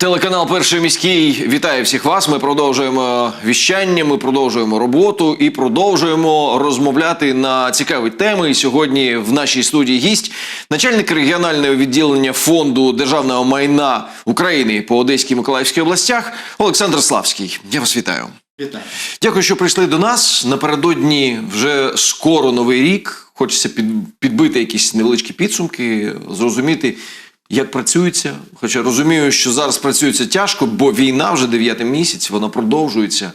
Телеканал Перший міський вітає всіх вас. Ми продовжуємо віщання, ми продовжуємо роботу і продовжуємо розмовляти на цікаві теми. І сьогодні в нашій студії гість начальник регіонального відділення фонду державного майна України по Одеській і Миколаївській областях Олександр Славський. Я вас вітаю. Вітаю. Дякую, що прийшли до нас. Напередодні вже скоро новий рік. Хочеться під, підбити якісь невеличкі підсумки, зрозуміти, як працюється. Хоча розумію, що зараз працюється тяжко, бо війна вже дев'ятий місяць, вона продовжується.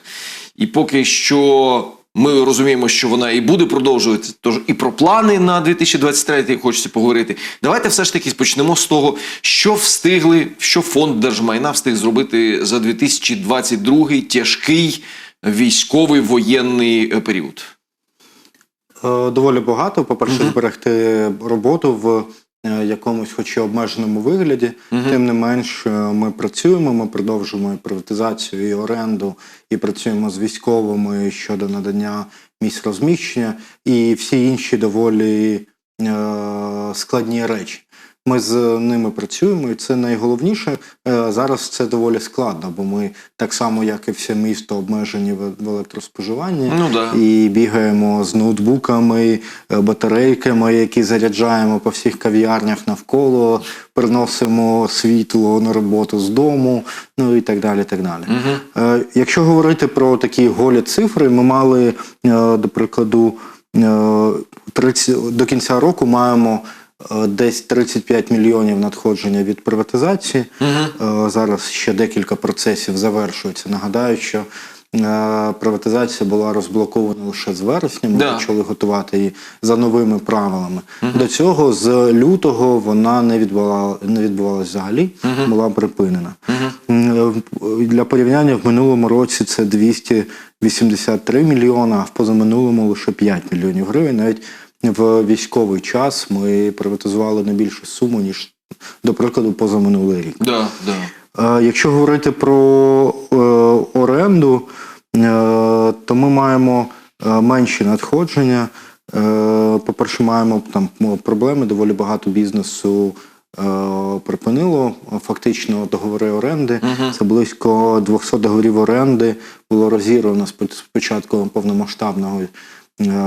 І поки що ми розуміємо, що вона і буде продовжуватися. Тож і про плани на 2023 хочеться поговорити. Давайте все ж таки почнемо з того, що встигли, що фонд держмайна встиг зробити за 2022 тяжкий військовий воєнний е, період. Е, Доволі багато. По-перше, зберегти роботу в якомусь, хоч і обмеженому вигляді. Тим не менш, е, ми працюємо, ми продовжуємо і приватизацію і оренду, і працюємо з військовими щодо надання місць розміщення і всі інші доволі е, складні речі. Ми з ними працюємо, і це найголовніше. Е, Зараз це доволі складно, бо ми так само, як і все місто, обмежені в електроспоживанні Ну да. і бігаємо з ноутбуками, е, батарейками, які заряджаємо по всіх кав'ярнях навколо, приносимо світло на роботу з дому, ну і так далі. Так далі. Е, Якщо говорити про такі голі цифри, ми мали, до прикладу, е, 30, до кінця року маємо. Е, Десь 35 мільйонів надходження від приватизації. Е, Зараз ще декілька процесів завершуються. Нагадаю, що е, приватизація була розблокована лише з вересня. Ми Да. почали готувати її за новими правилами. До цього з лютого вона не відбувала не відбувалася взагалі, була припинена. Е, Для порівняння в минулому році це 283 мільйона, а в позаминулому лише 5 мільйонів гривень. Навіть в військовий час ми приватизували не більшу суму, ніж, до прикладу, позаминулий рік. Да, да. Е, Якщо говорити про е, оренду, е, то ми маємо менші надходження. По-перше, маємо там проблеми, доволі багато бізнесу припинило фактично договори оренди. Це близько 200 договорів оренди було розірвано спо- спочатку повномасштабного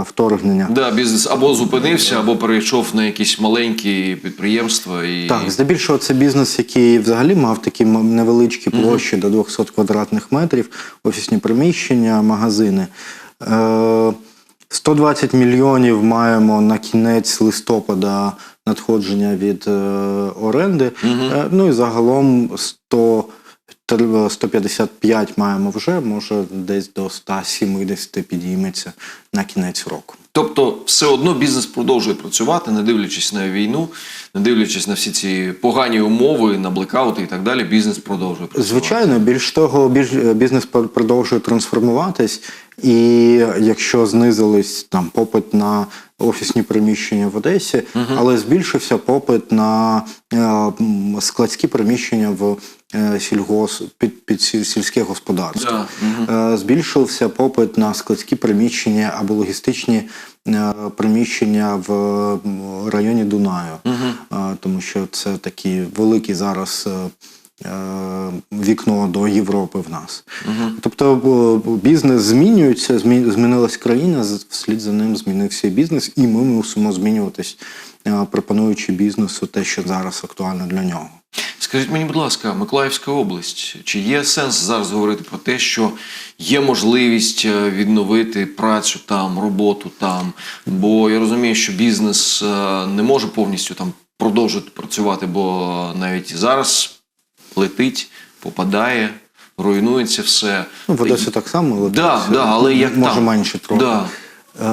вторгнення. Да, бізнес або зупинився, або перейшов на якісь маленькі підприємства. І... Так, здебільшого це бізнес, який взагалі мав такі невеличкі площі до 200 квадратних метрів, офісні приміщення, магазини. Е, 120 мільйонів маємо на кінець листопада надходження від е, оренди. Е, ну і загалом 100, тр- 155 маємо вже, може десь до 170 підійметься на кінець року. Тобто, все одно бізнес продовжує працювати, не дивлячись на війну, не дивлячись на всі ці погані умови, на блекаути і так далі. Бізнес продовжує працювати. Звичайно, більш того, більш бізнес продовжує трансформуватись, і якщо знизились там попит на офісні приміщення в Одесі, але збільшився попит на е, складські приміщення в е, сільгос під, під сільське господарство. Да, мгм. Е, Збільшився попит на складські приміщення або логістичні е, приміщення в районі Дунаю, Е, тому що це такі великі зараз. е, Вікно до Європи в нас. Тобто бізнес змінюється, змі- змінилась країна, вслід за ним змінився бізнес, і ми мусимо змінюватись, е, пропонуючи бізнесу те, що зараз актуально для нього. Скажіть мені, будь ласка, Миколаївська область, чи є сенс зараз говорити про те, що є можливість е, відновити працю там, роботу там? Бо я розумію, що бізнес е, не може повністю там продовжити працювати, бо навіть зараз летить, попадає, руйнується все. Ну, в Одесі так само, але Да, да, але як може там? менше трохи. Да. Е,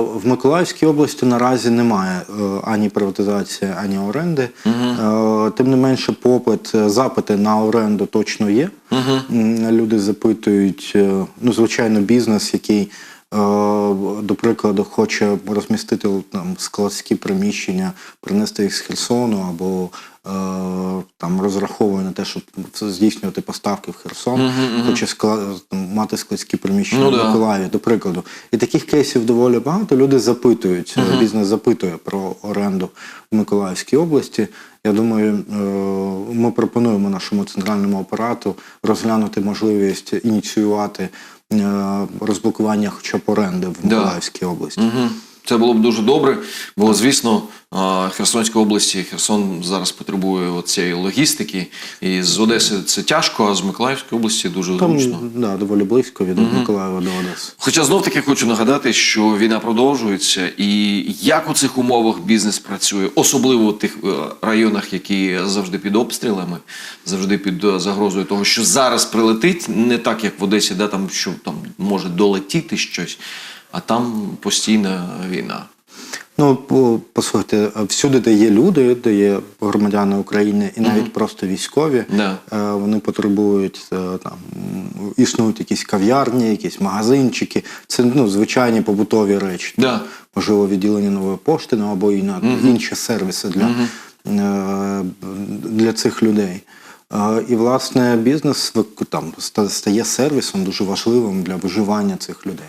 В Миколаївській області наразі немає е, ані приватизації, ані оренди. Е, Тим не менше, попит, запити на оренду точно є. М, Люди запитують, ну, звичайно, бізнес, який, до прикладу, хоче розмістити там складські приміщення, принести їх з Херсону або там розраховує на те, щоб здійснювати поставки в Херсон, хоче скла- там, мати складські приміщення Ну в да. Миколаєві, до прикладу. І таких кейсів доволі багато. Люди запитують, е, бізнес запитує про оренду в Миколаївській області. Я думаю, е, ми пропонуємо нашому центральному апарату розглянути можливість ініціювати е, розблокування хоча б оренди в Да. Миколаївській області. Угу. Це було б дуже добре, бо звісно, Херсонська області, Херсон зараз потребує цієї логістики. І з Одеси це тяжко, а з Миколаївської області дуже Там зручно. да, доволі близько від Миколаєва до Одеси. Хоча знов таки хочу нагадати, що війна продовжується, і як у цих умовах бізнес працює, особливо в тих е, районах, які завжди під обстрілами, завжди під е, загрозою того, що зараз прилетить, не так як в Одесі, де там що там може долетіти щось, а там постійна війна. Ну, послухайте, всюди, де є люди, де є громадяни України і навіть просто військові, Да. е, вони потребують е, там існують якісь кав'ярні, якісь магазинчики. Це ну, звичайні побутові речі. Да. Можливо, відділення нової пошти ну, або і на інші сервіси для, е, для цих людей. І, власне, бізнес там стає сервісом дуже важливим для виживання цих людей.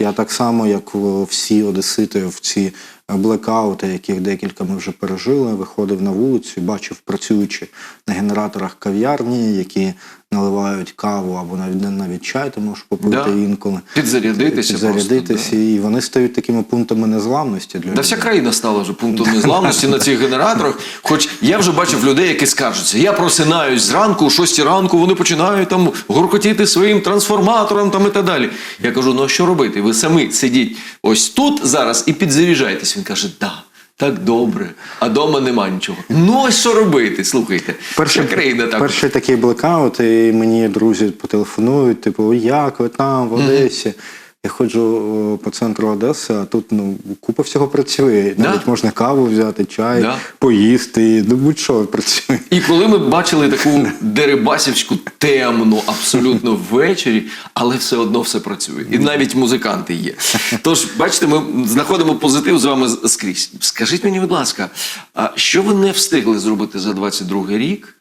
Я так само, як всі одесити в ці блекаути, яких декілька ми вже пережили, виходив на вулицю бачив, працюючи на генераторах кав'ярні, які наливають каву або навіть навіть чай, ти можеш попити Да. інколи. Підзарядитися Підзарядитися, просто, і вони стають такими пунктами незламності для Да вся країна стала вже пунктом незламності на цих генераторах. Хоч я вже бачив людей, які скаржаться. Я просинаюсь зранку, о 6 ранку, вони починають там гуркотіти своїм трансформатором там і так далі. Я кажу: ну а що робити? Ви самі сидіть ось тут зараз і підзаряджайтесь. Він каже, да. Так добре, а дома нема нічого. Ну ось що робити? Слухайте, Перший, країна так. перший такий блекаут, і мені друзі потелефонують, типу, як ви там в Одесі? Я ходжу по центру Одеси, а тут ну, купа всього працює. Да. Навіть можна каву взяти, чай, Да. поїсти, ну будь-що працює. І коли ми бачили таку дерибасівську темну абсолютно ввечері, але все одно все працює. І навіть музиканти є. Тож, бачите, ми знаходимо позитив з вами скрізь. Скажіть мені, будь ласка, а що ви не встигли зробити за 22 рік?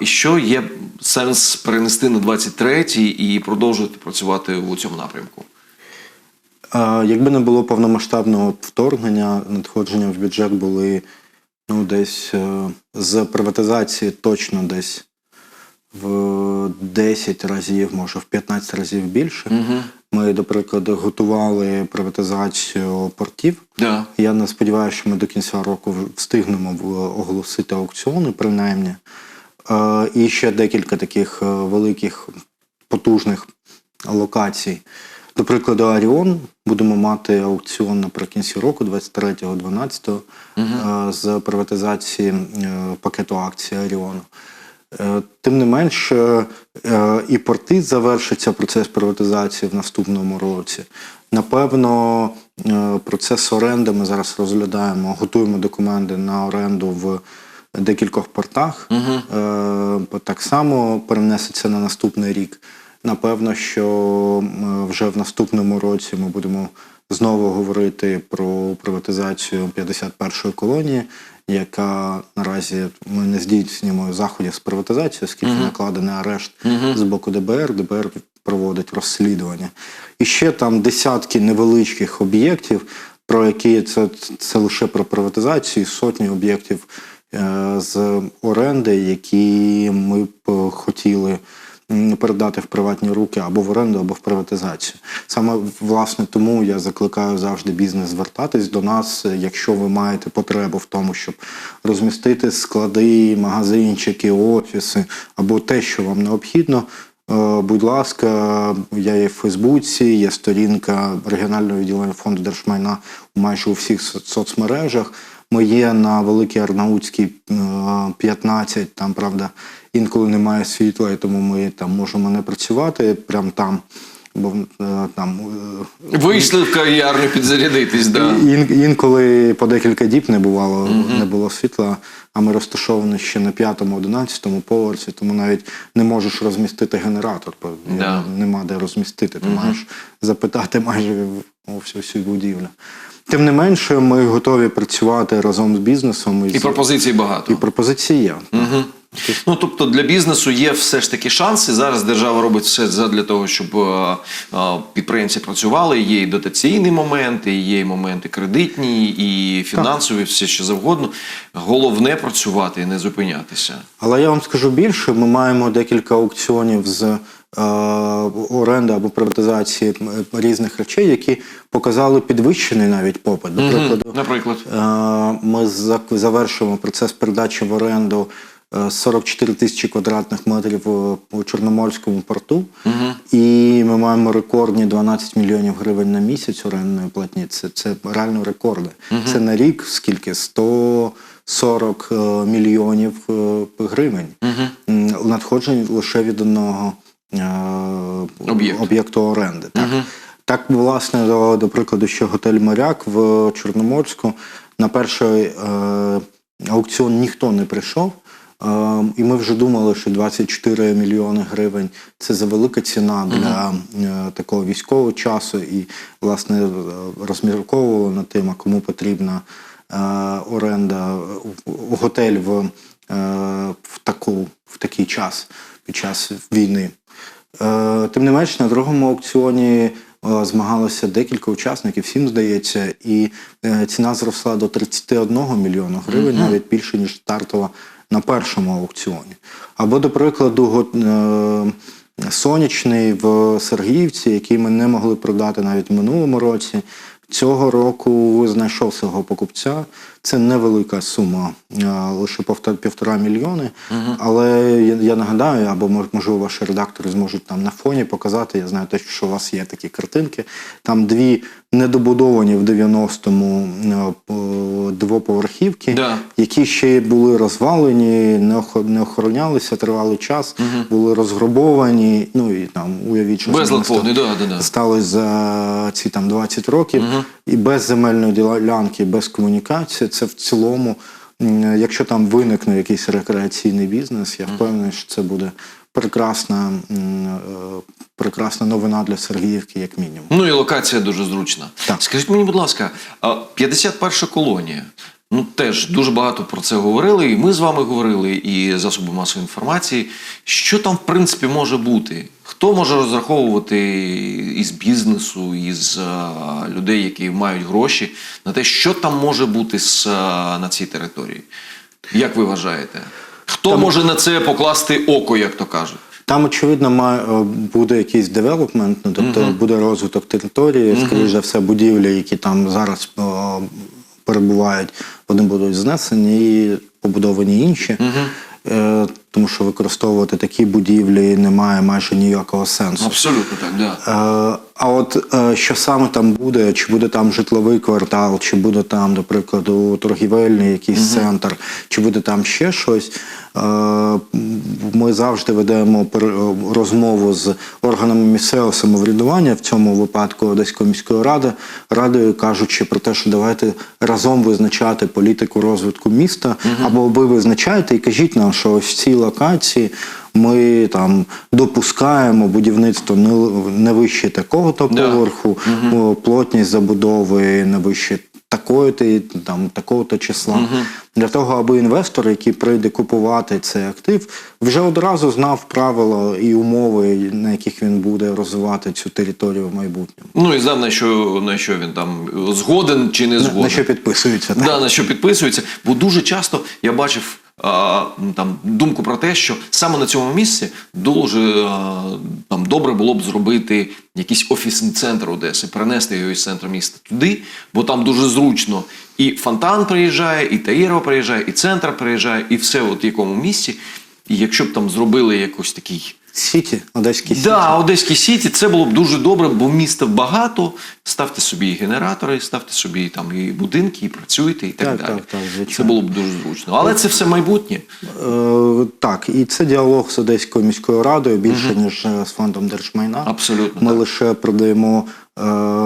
І що є сенс перенести на 23-й і продовжувати працювати у цьому напрямку? Якби не було повномасштабного вторгнення, надходження в бюджет були ну, десь е, з приватизації точно десь в 10 разів, може в 15 разів більше. Ми, до прикладу, готували приватизацію портів. Да. Я не сподіваюся, що ми до кінця року встигнемо оголосити аукціони, принаймні. Е, І ще декілька таких е, великих потужних локацій. До прикладу, Аріон будемо мати аукціон наприкінці року, 23-го, 12-го, е, з приватизації пакету акцій Аріону. Тим не менш, і порти завершиться процес приватизації в наступному році. Напевно, процес оренди ми зараз розглядаємо, готуємо документи на оренду в декількох портах. Е, Так само перенесеться на наступний рік. Напевно, що вже в наступному році ми будемо знову говорити про приватизацію 51-ї колонії, яка наразі ми не здійснюємо заходів з приватизації, оскільки накладений арешт з боку ДБР. ДБР проводить розслідування. І ще там десятки невеличких об'єктів, про які це, це лише про приватизацію, сотні об'єктів з оренди, які ми б хотіли передати в приватні руки або в оренду, або в приватизацію. Саме власне тому я закликаю завжди бізнес звертатись до нас, е, якщо ви маєте потребу в тому, щоб розмістити склади, магазинчики, офіси або те, що вам необхідно. Е, Будь ласка, я є в Фейсбуці, є сторінка регіонального відділення фонду держмайна майже у всіх соцмережах. Ми є на Великій Арнаутській е, 15, там, правда, інколи немає світла, і тому ми там можемо не працювати прямо там. Бо е, там е, Вийшли в кав'ярню підзарядитись, да. Ін, інколи по декілька діб не бувало, не було світла, а ми розташовані ще на п'ятому, одинадцятому поверсі, тому навіть не можеш розмістити генератор, бо Да. нема де розмістити. Ти маєш запитати майже у всю, всю будівлю. Тим не менше, ми готові працювати разом з бізнесом І пропозицій багато. і пропозиції є. Угу. Ну, тобто для бізнесу є все ж таки шанси. Зараз держава робить все для того, щоб е, е, підприємці працювали. Є і дотаційні моменти, є і моменти кредитні, і фінансові, все що завгодно. Головне працювати і не зупинятися. Але я вам скажу більше: ми маємо декілька аукціонів з оренди або приватизації різних речей, які показали підвищений навіть попит. До прикладу, Наприклад. Е, Ми завершуємо процес передачі в оренду е, 44 тисячі квадратних метрів у- у Чорноморському порту. І ми маємо рекордні 12 мільйонів гривень на місяць орендної платні. Це, це реально рекорди. Це на рік скільки? 140 е, мільйонів е, гривень. М, Надходжень лише від одного е, Об'єкту. об'єкту оренди. Так. Так, власне, до, до прикладу, що готель Моряк в Чорноморську на перший е, аукціон ніхто не прийшов. Е, і ми вже думали, що 24 мільйони гривень це за велика ціна для е, такого військового часу. І, власне, е, розмірковували над тим, а кому потрібна е, оренда готель в, е, в, таку, в такий час під час війни. Е, Тим не менш, на другому аукціоні е, змагалося декілька учасників, сім здається, і е, ціна зросла до 31 мільйона гривень, навіть більше, ніж стартова на першому аукціоні. Або, до прикладу, сонячний в Сергіївці, який ми не могли продати навіть в минулому році. Цього року знайшов свого покупця. Це невелика сума, лише повтор- півтора мільйони. Але я, я нагадаю, або можливо ваші редактори зможуть там на фоні показати. Я знаю точно, що у вас є такі картинки. Там дві недобудовані в 90-му е, двоповерхівки, Да. які ще були розвалені, не охо- не охоронялися тривалий час, були розграбовані. Ну і там уявіть, що повний, да, да, да. сталося за ці там 20 років, і без земельної ділянки, без комунікації, це в цілому, якщо там виникне якийсь рекреаційний бізнес, я впевнений, що це буде прекрасна, е, прекрасна новина для Сергіївки, як мінімум. Ну і локація дуже зручна. Так. Скажіть мені, будь ласка, а 51 колонія. Ну теж дуже багато про це говорили, і ми з вами говорили, і засоби масової інформації. Що там, в принципі, може бути? Хто може розраховувати із бізнесу, із а, людей, які мають гроші, на те, що там може бути з, а, на цій території? Як ви вважаєте? Хто може на це покласти око, як то кажуть? Там, очевидно, має, е, буде якийсь девелопмент, ну, тобто буде розвиток території, скоріш за все, будівлі, які там зараз е, перебувають, вони будуть знесені і побудовані інші. Е, тому що використовувати такі будівлі немає майже ніякого сенсу. Абсолютно так, да. Е, А от е, що саме там буде, чи буде там житловий квартал, чи буде там, до прикладу, торгівельний якийсь центр, чи буде там ще щось. е, Ми завжди ведемо пер- розмову з органами місцевого самоврядування, в цьому випадку Одеської міської ради, радою кажучи про те, що давайте разом визначати політику розвитку міста, або ви визначаєте і кажіть нам, що ось в цій локації ми там допускаємо будівництво не, вище такого-то Да. поверху, о, плотність забудови не вище такої там такого-то числа. Для того, аби інвестор, який прийде купувати цей актив, вже одразу знав правила і умови, на яких він буде розвивати цю територію в майбутньому. Ну і знав, на що, на що він там згоден чи не згоден. на що підписується так. Да, на що підписується. Бо дуже часто я бачив там думку про те, що саме на цьому місці дуже там добре було б зробити якийсь офісний центр Одеси, перенести його із центру міста туди, бо там дуже зручно. І фонтан приїжджає, і Таєрова приїжджає, і центр приїжджає, і все от в якому місці. І якщо б там зробили якось такий Сіті, Одеський Сіті. Да, Одеський Сіті це було б дуже добре, бо міста багато. Ставте собі і генератори, ставте собі там і будинки, і працюйте, і так, Так, далі. так, так, звичайно. це було б дуже зручно. Але це все майбутнє. Е, так, і це діалог з Одеською міською радою більше, ніж е, з фондом держмайна. Абсолютно. Ми так. лише продаємо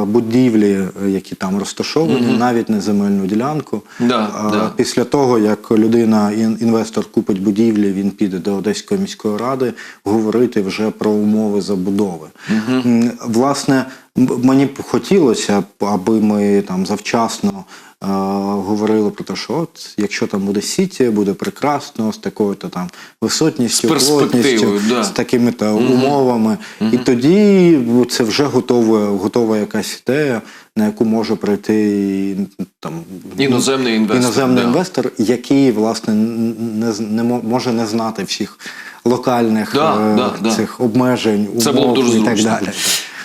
будівлі, е, які там розташовані, навіть не земельну ділянку. Да, А да. Після того, як людина, інвестор купить будівлі, він піде до Одеської міської ради говорити вже про умови забудови. Угу. Власне, Мені б хотілося, аби ми там завчасно е, говорили про те, що от якщо там буде сіті, буде прекрасно з такою-то там висотністю, З плотністю, да. з такими то умовами. І тоді ну, це вже готова, готова якась ідея, на яку може прийти там Іноземний інвестор, іноземний да. інвестор, який власне не, не може не знати всіх локальних Да, е, да, да. цих обмежень, Це умов було дуже і так зручно. далі.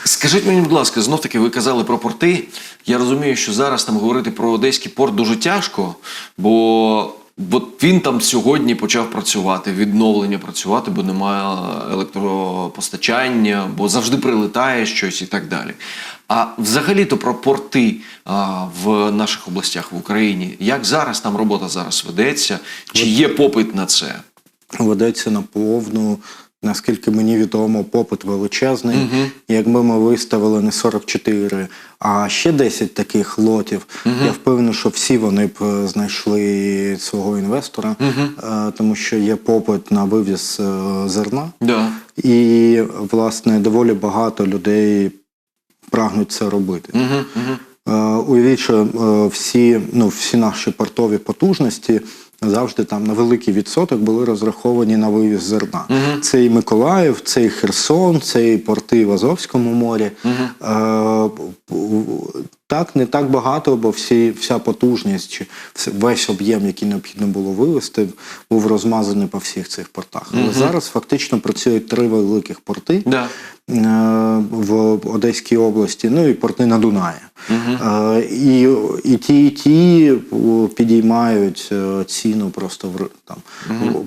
Скажіть мені, будь ласка, знов таки ви казали про порти. Я розумію, що зараз там говорити про одеський порт дуже тяжко, бо от він там сьогодні почав працювати, відновлення працювати, бо немає електропостачання, бо завжди прилетає щось і так далі. А взагалі-то про порти а, в наших областях в Україні. Як зараз там робота зараз ведеться? Чи є попит на це? ведеться на повну. Наскільки мені відомо, попит величезний. Якби ми виставили не 44, а ще 10 таких лотів, я впевнений, що всі вони б е, знайшли свого інвестора, е, тому що є попит на вивіз е, зерна. Да. І, власне, доволі багато людей прагнуть це робити. Угу, угу. Уявіть, що всі, ну, всі наші портові потужності завжди там на великий відсоток були розраховані на вивіз зерна. Це і Миколаїв, це і Херсон, це і порти в Азовському морі. Е, Так, не так багато, бо всі, вся потужність, чи весь об'єм, який необхідно було вивезти, був розмазаний по всіх цих портах. Але зараз фактично працюють три великих порти Да. е, в Одеській області, ну і порти на Дунаї. Е, І, і ті, і ті підіймають е, ціну просто в там.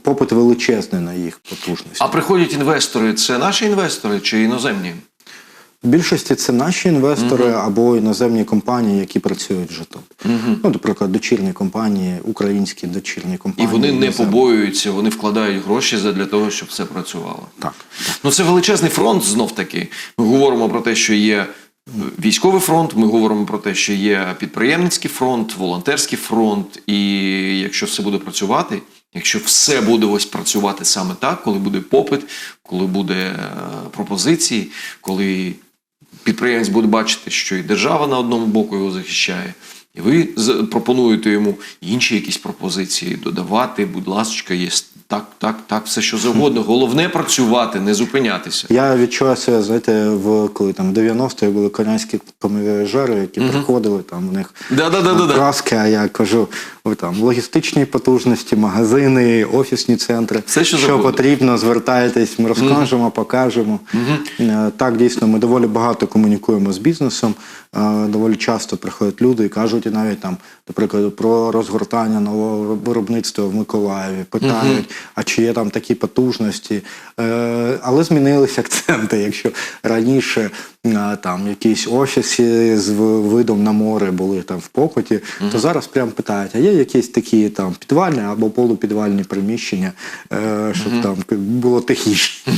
Попит величезний на їх потужність. А приходять інвестори, це наші інвестори чи іноземні? В більшості це наші інвестори або іноземні компанії, які працюють вже тут. Ну, наприклад, дочірні компанії, українські дочірні І компанії. вони не іноземні. побоюються, вони вкладають гроші для того, щоб все працювало. Так. Ну це величезний фронт знов таки. Ми говоримо про те, що є військовий фронт, ми говоримо про те, що є підприємницький фронт, волонтерський фронт. І якщо все буде працювати, якщо все буде ось працювати саме так, коли буде попит, коли буде е, пропозиції, коли підприємець буде бачити, що і держава на одному боку його захищає. І ви пропонуєте йому інші якісь пропозиції додавати, будь ласка, є так, так, так, все що завгодно. Головне працювати, не зупинятися. Я відчуваю себе, знаєте, в коли там 90-ті були конянські комівіажери, які приходили, там у них краски, а я кажу, ви там логістичні потужності, магазини, офісні центри. Все, що завгодно. потрібно, звертайтесь, ми розкажемо, покажемо. Е, Так, дійсно, ми доволі багато комунікуємо з бізнесом. Е, Доволі часто приходять люди і кажуть і навіть там, наприклад, про розгортання нового виробництва в Миколаєві, питають, а чи є там такі потужності. Е, Але змінилися акценти. Якщо раніше там якісь офіси з видом на море були там в попиті, то зараз прям питають, а є якісь такі там підвальні або полупідвальні приміщення, е, щоб там було тихіше.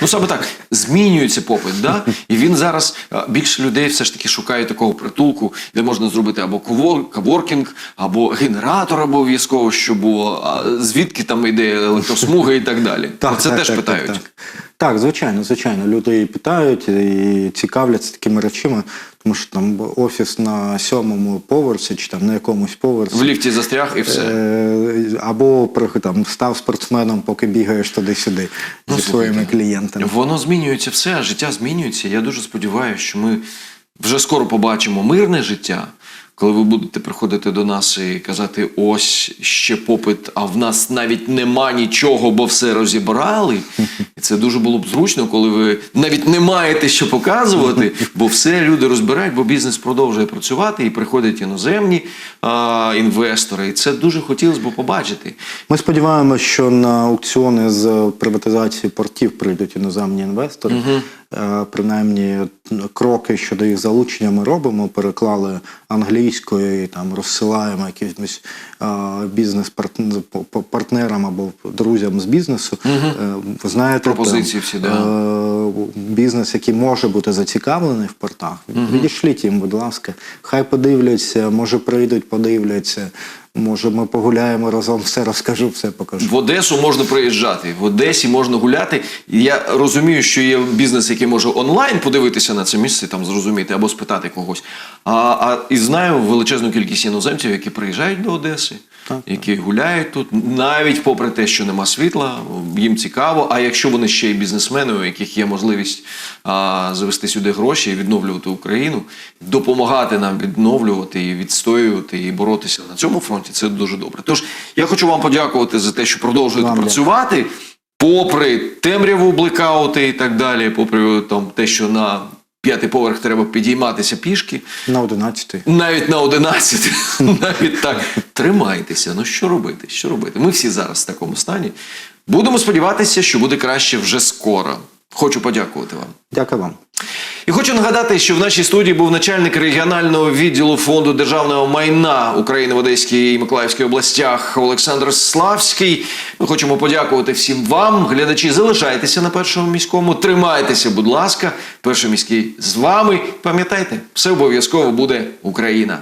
Ну саме так змінюється попит, да? і він зараз більше людей все ж таки шукає такого притулку, де можна зробити або ковор- коворкінг, або генератор обов'язково, що було, а звідки там йде електросмуга і так далі. Це теж питають. Так, так. Так, звичайно, звичайно. Люди і питають і цікавляться такими речами, тому що там офіс на сьомому поверсі чи там на якомусь поверсі. В ліфті застряг і все. Е, Або там став спортсменом, поки бігаєш туди-сюди Ну, зі своїми клієнтами. Воно змінюється все, життя змінюється. Я дуже сподіваюся, що ми вже скоро побачимо мирне життя, коли ви будете приходити до нас і казати: ось ще попит, а в нас навіть нема нічого, бо все розібрали. І це дуже було б зручно, коли ви навіть не маєте що показувати, бо все люди розбирають, бо бізнес продовжує працювати і приходять іноземні а, інвестори. І це дуже хотілося б побачити. Ми сподіваємося, що на аукціони з приватизації портів прийдуть іноземні інвестори. Е, Принаймні, кроки щодо їх залучення ми робимо, переклали англійською і там розсилаємо якимось е, бізнес-партнерам або друзям з бізнесу. Е, Ви знаєте, Пропозиції всі, да. е, бізнес, який може бути зацікавлений в портах, відійшліть їм, будь ласка. Хай подивляться, може прийдуть, подивляться. Може, ми погуляємо разом, все розкажу, все покажу. В Одесу можна приїжджати, в Одесі можна гуляти. Я розумію, що є бізнес, який може онлайн подивитися на це місце, там зрозуміти або спитати когось. А, а і знаю величезну кількість іноземців, які приїжджають до Одеси, які гуляють тут, навіть попри те, що нема світла, їм цікаво. А якщо вони ще й бізнесмени, у яких є можливість а, завести сюди гроші і відновлювати Україну, допомагати нам відновлювати і відстоювати і боротися на цьому фронті, це дуже добре. Тож я хочу вам подякувати за те, що продовжуєте Вам працювати. Попри темряву, блекаути і так далі, попри там те, що на п'ятий поверх треба підійматися пішки, На 11 навіть на 11, навіть так. Тримайтеся. Ну що робити? Що робити? Ми всі зараз в такому стані. Будемо сподіватися, що буде краще вже скоро. Хочу подякувати вам. Дякую вам. І хочу нагадати, що в нашій студії був начальник регіонального відділу фонду державного майна України в Одеській і Миколаївській областях Олександр Славський. Ми хочемо подякувати всім вам. Глядачі, залишайтеся на першому міському. Тримайтеся, будь ласка. Перший міський з вами. Пам'ятайте, все обов'язково буде Україна.